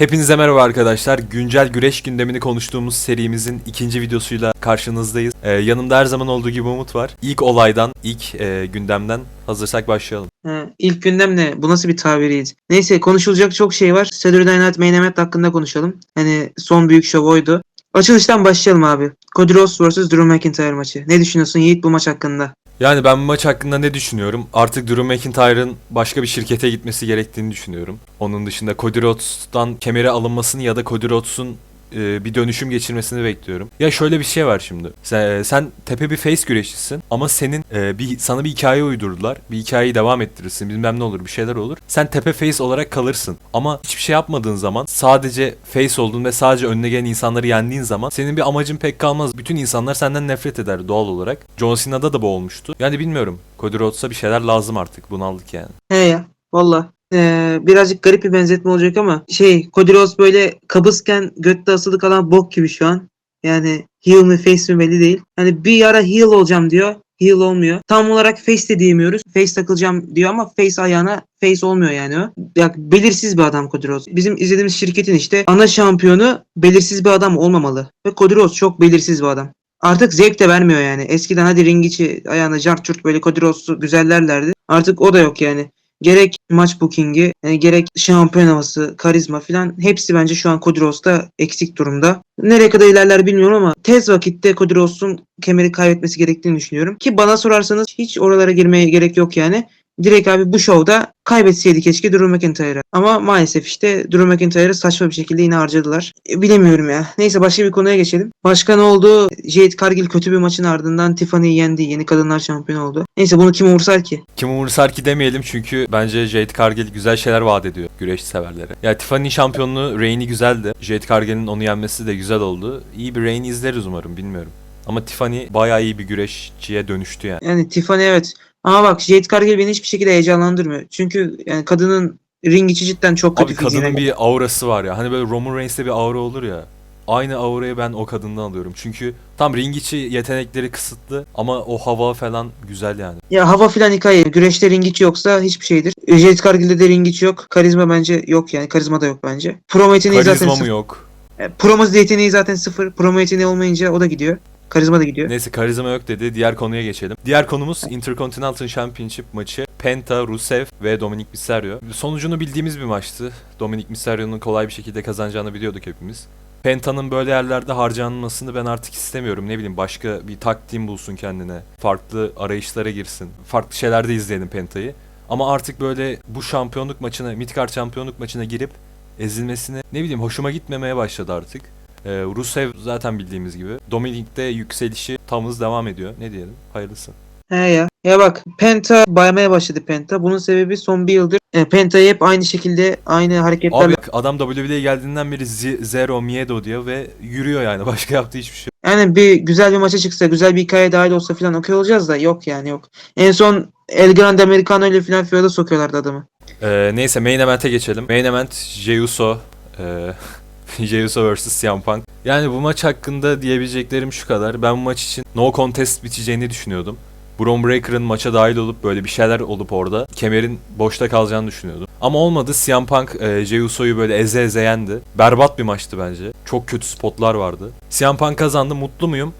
Hepinize merhaba arkadaşlar. Güncel güreş gündemini konuştuğumuz serimizin ikinci videosuyla karşınızdayız. Ee, yanımda her zaman olduğu gibi Umut var. İlk olaydan, ilk e, gündemden hazırsak başlayalım. Ha, ilk gündem ne? Bu nasıl bir tabiriydi? Neyse konuşulacak çok şey var. Saturday Night Main Event hakkında konuşalım. Hani son büyük şov oydu. Açılıştan başlayalım abi. Cody Rhodes vs. Drew McIntyre maçı. Ne düşünüyorsun Yiğit bu maç hakkında? Yani ben maç hakkında ne düşünüyorum? Artık Drew McIntyre'ın başka bir şirkete gitmesi gerektiğini düşünüyorum. Onun dışında Cody Rhodes'tan kemeri alınmasını ya da Cody Rhodes'un e, bir dönüşüm geçirmesini bekliyorum. Ya şöyle bir şey var şimdi. Sen, sen tepe bir face güreşçisin ama senin e, bir sana bir hikaye uydurdular. Bir hikayeyi devam ettirirsin. Bilmem ne olur, bir şeyler olur. Sen tepe face olarak kalırsın. Ama hiçbir şey yapmadığın zaman sadece face oldun ve sadece önüne gelen insanları yendiğin zaman senin bir amacın pek kalmaz. Bütün insanlar senden nefret eder doğal olarak. John Cena'da da bu olmuştu. Yani bilmiyorum. Cody Rhodes'a bir şeyler lazım artık. Bunaldık yani. He ya valla. Ee, birazcık garip bir benzetme olacak ama şey Cody Rhodes böyle kabızken götte asılı kalan bok gibi şu an. Yani heel mi face mi belli değil. Hani bir ara heel olacağım diyor. Heel olmuyor. Tam olarak face de diyemiyoruz. Face takılacağım diyor ama face ayağına face olmuyor yani o. Ya belirsiz bir adam Rhodes. Bizim izlediğimiz şirketin işte ana şampiyonu belirsiz bir adam olmamalı. Ve Rhodes çok belirsiz bir adam. Artık zevk de vermiyor yani. Eskiden hadi ring içi ayağına cart çurt böyle Cody Rhodes'u güzellerlerdi. Artık o da yok yani. Gerek maç bookingi, e, gerek şampiyon havası, karizma filan hepsi bence şu an Cody Rhodes'ta eksik durumda. Nereye kadar ilerler bilmiyorum ama tez vakitte Cody Rhodes'un kemeri kaybetmesi gerektiğini düşünüyorum. Ki bana sorarsanız hiç oralara girmeye gerek yok yani. Direkt abi bu şovda kaybetseydi keşke Drew McIntyre'a. Ama maalesef işte Drew McIntyre'ı saçma bir şekilde yine harcadılar. E, bilemiyorum ya. Neyse başka bir konuya geçelim. Başka ne oldu? Jade Cargill kötü bir maçın ardından Tiffany'yi yendi. Yeni kadınlar şampiyon oldu. Neyse bunu kim umursar ki? Kim umursar ki demeyelim çünkü bence Jade Cargill güzel şeyler vaat ediyor güreş severlere. Ya Tiffany şampiyonluğu Reign'i güzeldi. Jade Cargill'in onu yenmesi de güzel oldu. İyi bir Reign izleriz umarım bilmiyorum. Ama Tiffany bayağı iyi bir güreşçiye dönüştü yani. Yani Tiffany evet. Ama bak Jade Cargill beni hiçbir şekilde heyecanlandırmıyor. Çünkü yani kadının ring içi cidden çok kötü Abi kadının bir aurası var ya. Hani böyle Roman Reigns'te bir aura olur ya. Aynı aurayı ben o kadından alıyorum. Çünkü tam ring içi yetenekleri kısıtlı ama o hava falan güzel yani. Ya hava filan hikaye. Güreşte ring içi yoksa hiçbir şeydir. Jade Cargill'de de ring içi yok. Karizma bence yok yani. Karizma da yok bence. Promo yeteneği zaten Karizma mı yok? E, Promo yeteneği zaten sıfır. Promo yeteneği olmayınca o da gidiyor. Karizma da gidiyor. Neyse karizma yok dedi. Diğer konuya geçelim. Diğer konumuz Intercontinental Championship maçı. Penta, Rusev ve Dominic Mysterio. Sonucunu bildiğimiz bir maçtı. Dominic Mysterio'nun kolay bir şekilde kazanacağını biliyorduk hepimiz. Penta'nın böyle yerlerde harcanmasını ben artık istemiyorum. Ne bileyim başka bir taktiğim bulsun kendine. Farklı arayışlara girsin. Farklı şeylerde izleyelim Penta'yı. Ama artık böyle bu şampiyonluk maçına, Midcard şampiyonluk maçına girip ezilmesine ne bileyim hoşuma gitmemeye başladı artık. Ee, Rusev zaten bildiğimiz gibi. Dominik'te yükselişi tam hız devam ediyor. Ne diyelim? Hayırlısı. He ya. Ya bak Penta baymaya başladı Penta. Bunun sebebi son bir yıldır e, Penta'yı hep aynı şekilde aynı hareketlerle Abi adam WWE'ye geldiğinden beri Z- Zero Miedo diyor ve yürüyor yani. Başka yaptığı hiçbir şey. Yani bir güzel bir maça çıksa, güzel bir hikaye dahil olsa falan okey olacağız da yok yani yok. En son El Grande Americano ile falan Fiyod'a sokuyorlardı adamı. Ee, neyse main event'e geçelim. Main event Jey Uso. E, Jey Uso vs. CM Punk. Yani bu maç hakkında diyebileceklerim şu kadar. Ben bu maç için no contest biteceğini düşünüyordum. Braun Breaker'ın maça dahil olup böyle bir şeyler olup orada kemerin boşta kalacağını düşünüyordum. Ama olmadı. CM Punk e, Jey Uso'yu böyle eze eze yendi. Berbat bir maçtı bence. Çok kötü spotlar vardı. CM Punk kazandı. Mutlu muyum?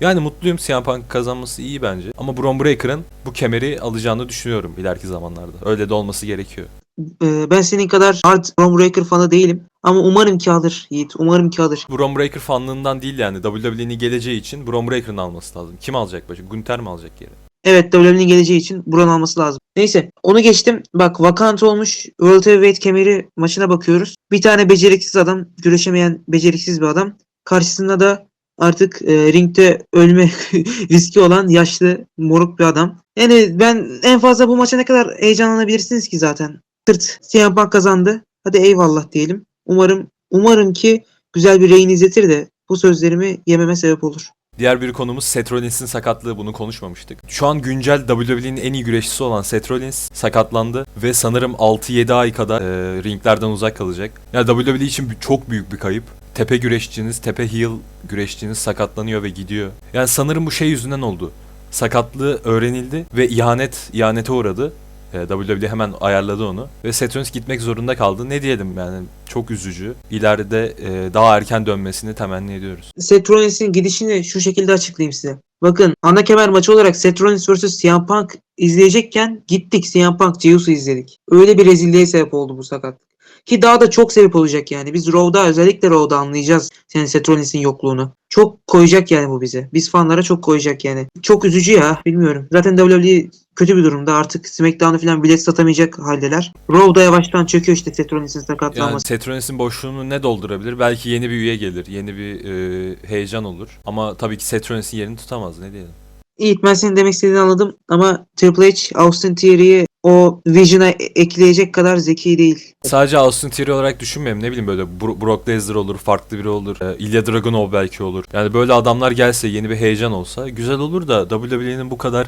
Yani mutluyum CM Punk kazanması iyi bence. Ama Braun Breaker'ın bu kemeri alacağını düşünüyorum ileriki zamanlarda. Öyle de olması gerekiyor. Ee, ben senin kadar hard Braun Breaker fanı değilim. Ama umarım ki alır Yiğit. Umarım ki alır. Braun Breaker fanlığından değil yani. WWE'nin geleceği için Braun Breaker'ın alması lazım. Kim alacak başka? Günter mi alacak yeri? Evet WWE'nin geleceği için Braun alması lazım. Neyse onu geçtim. Bak vakant olmuş World Heavyweight kemeri maçına bakıyoruz. Bir tane beceriksiz adam. Güreşemeyen beceriksiz bir adam. Karşısında da artık e, ringde ölme riski olan yaşlı moruk bir adam. Yani ben en fazla bu maça ne kadar heyecanlanabilirsiniz ki zaten. Tırt CM Punk kazandı. Hadi eyvallah diyelim. Umarım umarım ki güzel bir reign izletir de bu sözlerimi yememe sebep olur. Diğer bir konumuz Seth Rollins'in sakatlığı bunu konuşmamıştık. Şu an güncel WWE'nin en iyi güreşçisi olan Seth Rollins sakatlandı ve sanırım 6-7 ay kadar e, ringlerden uzak kalacak. Yani WWE için çok büyük bir kayıp. Tepe güreşçiniz, tepe heel güreşçiniz sakatlanıyor ve gidiyor. Yani sanırım bu şey yüzünden oldu. Sakatlığı öğrenildi ve ihanet ihanete uğradı E, WWE hemen ayarladı onu ve Seth gitmek zorunda kaldı. Ne diyelim yani çok üzücü. İleride e, daha erken dönmesini temenni ediyoruz. Seth gidişini şu şekilde açıklayayım size. Bakın ana kemer maçı olarak Seth vs CM Punk izleyecekken gittik CM Punk Jeyusu izledik. Öyle bir rezilliğe sebep oldu bu sakatlık. Ki daha da çok sebep olacak yani. Biz Raw'da özellikle Raw'da anlayacağız yani Seth Rollins'in yokluğunu. Çok koyacak yani bu bize. Biz fanlara çok koyacak yani. Çok üzücü ya bilmiyorum. Zaten WWE kötü bir durumda. Artık SmackDown'u falan bilet satamayacak haldeler. Raw'da yavaştan çöküyor işte Yani sakatlanması. Seth Rollins'in boşluğunu ne doldurabilir? Belki yeni bir üye gelir, yeni bir e, heyecan olur. Ama tabii ki Seth Rollins'in yerini tutamaz ne diyelim. İyi ben senin demek istediğini anladım ama Triple H Austin Theory'yi o Vision'a e- ekleyecek kadar zeki değil. Sadece Austin Theory olarak düşünmeyelim. Ne bileyim böyle Bro- Brock Lesnar olur, farklı biri olur. E, Ilya Dragunov belki olur. Yani böyle adamlar gelse, yeni bir heyecan olsa güzel olur da WWE'nin bu kadar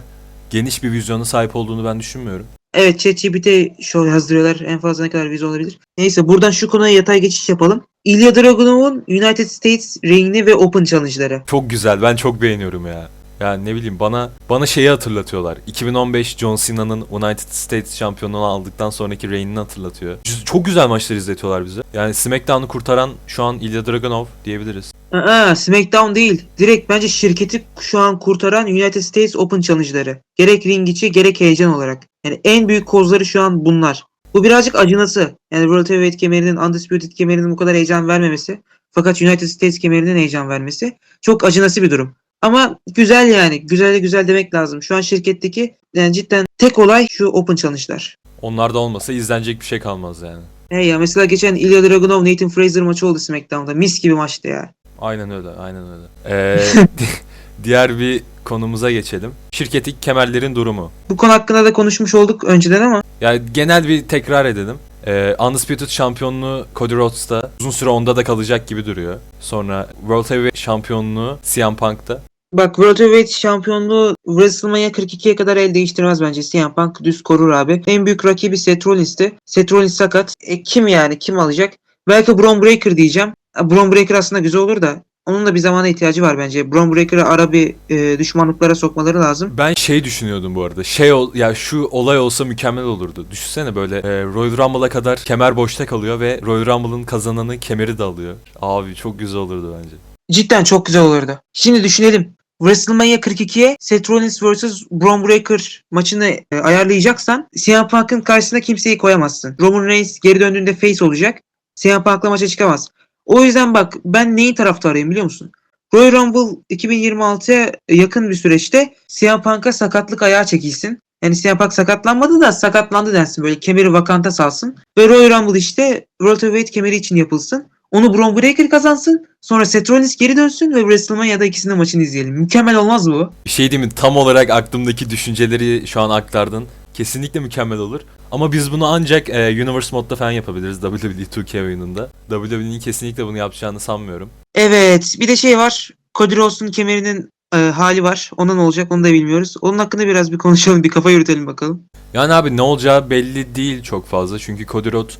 geniş bir vizyona sahip olduğunu ben düşünmüyorum. Evet ChatGPT show yazdırıyorlar. En fazla ne kadar vize olabilir. Neyse buradan şu konuya yatay geçiş yapalım. Ilya Dragunov'un United States Ring'ini ve Open Challenge'ları. Çok güzel. Ben çok beğeniyorum ya. Yani ne bileyim bana bana şeyi hatırlatıyorlar. 2015 John Cena'nın United States şampiyonluğunu aldıktan sonraki reignini hatırlatıyor. Çok güzel maçlar izletiyorlar bize. Yani SmackDown'u kurtaran şu an Ilya Dragunov diyebiliriz. Aa, SmackDown değil. Direkt bence şirketi şu an kurtaran United States Open Challenge'ları. Gerek ring içi gerek heyecan olarak. Yani en büyük kozları şu an bunlar. Bu birazcık acınası. Yani World Heavyweight kemerinin, Undisputed kemerinin bu kadar heyecan vermemesi. Fakat United States kemerinin heyecan vermesi. Çok acınası bir durum. Ama güzel yani. Güzel güzel demek lazım. Şu an şirketteki yani cidden tek olay şu Open Challenge'lar. Onlar da olmasa izlenecek bir şey kalmaz yani. Hey ya mesela geçen Ilya Dragunov Nathan Fraser maçı oldu SmackDown'da. Mis gibi maçtı ya. Aynen öyle, aynen öyle. Ee, di- diğer bir konumuza geçelim. Şirketin kemerlerin durumu. Bu konu hakkında da konuşmuş olduk önceden ama Yani genel bir tekrar edelim. Ee, Undisputed şampiyonluğu Cody Rhodes'ta uzun süre onda da kalacak gibi duruyor. Sonra World Heavyweight şampiyonluğu CM Punk'ta. Bak World Heavyweight şampiyonluğu WrestleMania 42'ye kadar el değiştirmez bence. CM Punk düz korur abi. En büyük rakibi Seth Rollins'ti. Seth Rollins sakat. E, kim yani? Kim alacak? Belki Braun Breaker diyeceğim. Braun Breaker aslında güzel olur da onun da bir zamana ihtiyacı var bence. Braun Breaker'ı ara bir e, düşmanlıklara sokmaları lazım. Ben şey düşünüyordum bu arada. Şey ol, ya şu olay olsa mükemmel olurdu. Düşünsene böyle e, Royal Rumble'a kadar kemer boşta kalıyor ve Royal Rumble'ın kazananı kemeri de alıyor. Abi çok güzel olurdu bence. Cidden çok güzel olurdu. Şimdi düşünelim. WrestleMania 42'ye Seth Rollins vs. Braun Breaker maçını e, ayarlayacaksan CM Punk'ın karşısına kimseyi koyamazsın. Roman Reigns geri döndüğünde face olacak. CM Punk'la maça çıkamaz. O yüzden bak ben neyin taraftarıyım biliyor musun? Royal Rumble 2026'ya yakın bir süreçte CM Punk'a sakatlık ayağı çekilsin. Yani CM Punk sakatlanmadı da sakatlandı densin böyle kemeri vakanta salsın. Ve Royal Rumble işte World Heavyweight kemeri için yapılsın. Onu Braun Breaker kazansın. Sonra Seth Rollins geri dönsün ve WrestleMania'da ikisinin maçını izleyelim. Mükemmel olmaz mı bu? Bir şey değil mi? Tam olarak aklımdaki düşünceleri şu an aktardın. Kesinlikle mükemmel olur. Ama biz bunu ancak e, Universe modda falan yapabiliriz WWE 2K oyununda. WWE'nin kesinlikle bunu yapacağını sanmıyorum. Evet. Bir de şey var. Cody Rhodes'un kemerinin e, hali var. Ona ne olacak onu da bilmiyoruz. Onun hakkında biraz bir konuşalım. Bir kafa yürütelim bakalım. Yani abi ne olacağı belli değil çok fazla. Çünkü Cody Rhodes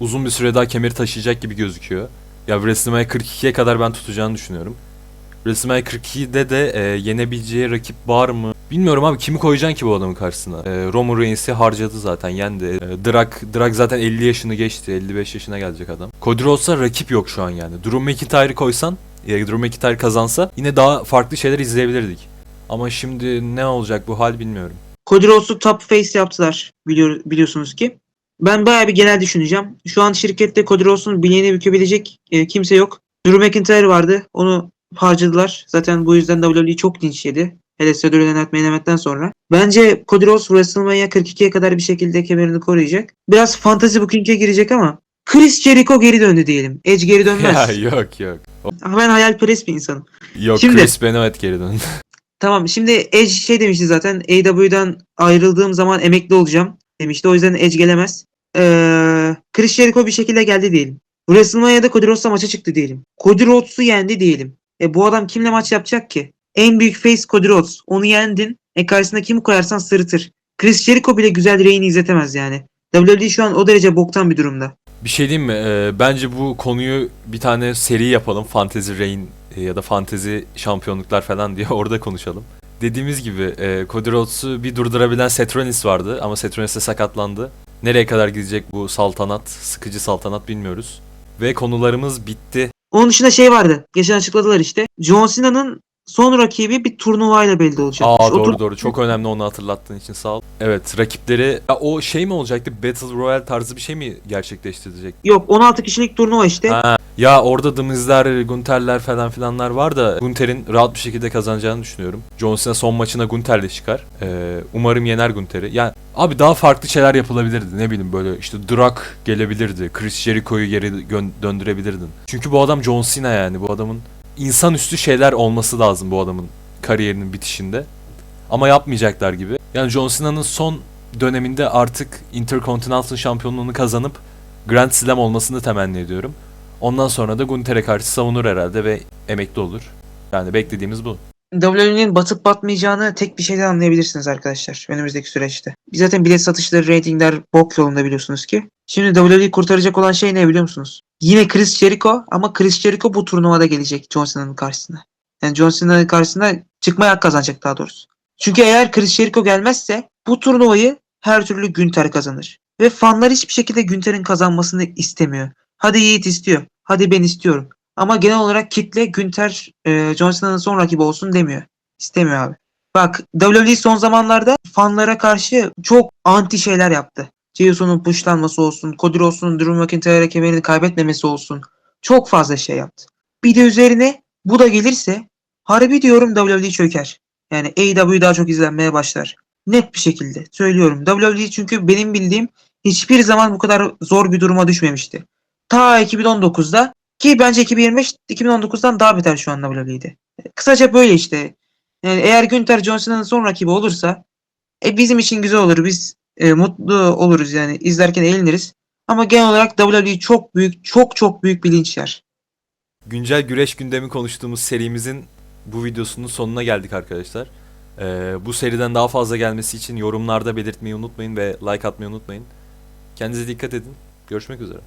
uzun bir süre daha kemeri taşıyacak gibi gözüküyor. Ya WrestleMania 42'ye kadar ben tutacağını düşünüyorum. WrestleMania 42'de de e, yenebileceği rakip var mı? Bilmiyorum abi kimi koyacaksın ki bu adamın karşısına? E, Roman Reigns'i harcadı zaten yendi. E, Drak, Drak zaten 50 yaşını geçti. 55 yaşına gelecek adam. Cody Rhodes'a rakip yok şu an yani. Drew McIntyre'ı koysan, ya Drew McIntyre kazansa yine daha farklı şeyler izleyebilirdik. Ama şimdi ne olacak bu hal bilmiyorum. Cody Rhodes'u top face yaptılar. Biliyor, biliyorsunuz ki. Ben bayağı bir genel düşüneceğim. Şu an şirkette Cody Rhodes'un bileğini bükebilecek e, kimse yok. Drew McIntyre vardı. Onu harcadılar. Zaten bu yüzden WWE çok linç yedi. Hele Cedric Leonard main event'ten sonra. Bence Cody Rhodes WrestleMania 42'ye kadar bir şekilde kemerini koruyacak. Biraz fantasy booking'e girecek ama Chris Jericho geri döndü diyelim. Edge geri dönmez. Ya yok yok. Ben hayalperest bir insanım. Yok Şimdi- Chris Benoit geri döndü. Tamam şimdi Edge şey demişti zaten AEW'dan ayrıldığım zaman emekli olacağım demişti. O yüzden Edge gelemez. Ee, Chris Jericho bir şekilde geldi diyelim. WrestleMania'da Cody Rhodes'la maça çıktı diyelim. Cody Rhodes'u yendi diyelim. E bu adam kimle maç yapacak ki? En büyük face Cody Rhodes. Onu yendin. E karşısına kimi koyarsan sırıtır. Chris Jericho bile güzel reign izletemez yani. WWE şu an o derece boktan bir durumda. Bir şey diyeyim mi? Ee, bence bu konuyu bir tane seri yapalım. Fantasy Reign e, ya da Fantasy şampiyonluklar falan diye orada konuşalım. Dediğimiz gibi e, Cody Rhodes'u bir durdurabilen Seth Rollins vardı ama Seth Rollins de sakatlandı. Nereye kadar gidecek bu saltanat, sıkıcı saltanat bilmiyoruz. Ve konularımız bitti. Onun dışında şey vardı. Geçen açıkladılar işte. John Cena'nın son rakibi bir turnuvayla belli olacak. Aa doğru tur- doğru çok önemli onu hatırlattığın için sağ ol. Evet rakipleri ya, o şey mi olacaktı Battle Royale tarzı bir şey mi gerçekleştirecek? Yok 16 kişilik turnuva işte. Ha, ya orada Miz'ler, Gunter'ler falan filanlar var da Gunter'in rahat bir şekilde kazanacağını düşünüyorum. John Cena son maçına Gunter'le çıkar. Ee, umarım yener Gunter'i. Yani abi daha farklı şeyler yapılabilirdi. Ne bileyim böyle işte Drak gelebilirdi. Chris Jericho'yu geri döndürebilirdin. Çünkü bu adam John Cena yani. Bu adamın insanüstü şeyler olması lazım bu adamın kariyerinin bitişinde. Ama yapmayacaklar gibi. Yani John Cena'nın son döneminde artık Intercontinental şampiyonluğunu kazanıp Grand Slam olmasını temenni ediyorum. Ondan sonra da Gunter'e karşı savunur herhalde ve emekli olur. Yani beklediğimiz bu. WWE'nin batıp batmayacağını tek bir şeyden anlayabilirsiniz arkadaşlar önümüzdeki süreçte. Zaten bilet satışları, reytingler bok yolunda biliyorsunuz ki. Şimdi WWE'yi kurtaracak olan şey ne biliyor musunuz? Yine Chris Jericho ama Chris Jericho bu turnuvada gelecek John Cena'nın karşısına. Yani John Cena'nın karşısına çıkmaya hak kazanacak daha doğrusu. Çünkü eğer Chris Jericho gelmezse bu turnuvayı her türlü Günter kazanır. Ve fanlar hiçbir şekilde Günter'in kazanmasını istemiyor. Hadi Yiğit istiyor. Hadi ben istiyorum. Ama genel olarak kitle Günter e, John son rakibi olsun demiyor. İstemiyor abi. Bak WWE son zamanlarda fanlara karşı çok anti şeyler yaptı. Jey Uso'nun pushlanması olsun, Cody Rhodes'un Drew McIntyre'e kemerini kaybetmemesi olsun. Çok fazla şey yaptı. Bir de üzerine bu da gelirse harbi diyorum WWE çöker. Yani AEW daha çok izlenmeye başlar. Net bir şekilde söylüyorum. WWE çünkü benim bildiğim hiçbir zaman bu kadar zor bir duruma düşmemişti. Ta 2019'da ki bence 2025 2019'dan daha beter şu an WWE'de. Kısaca böyle işte. Yani eğer Günter John Cena'nın son rakibi olursa e, bizim için güzel olur. Biz e, mutlu oluruz yani. izlerken eğleniriz. Ama genel olarak WWE çok büyük, çok çok büyük bir linç yer. Güncel güreş gündemi konuştuğumuz serimizin bu videosunun sonuna geldik arkadaşlar. Ee, bu seriden daha fazla gelmesi için yorumlarda belirtmeyi unutmayın ve like atmayı unutmayın. Kendinize dikkat edin. Görüşmek üzere.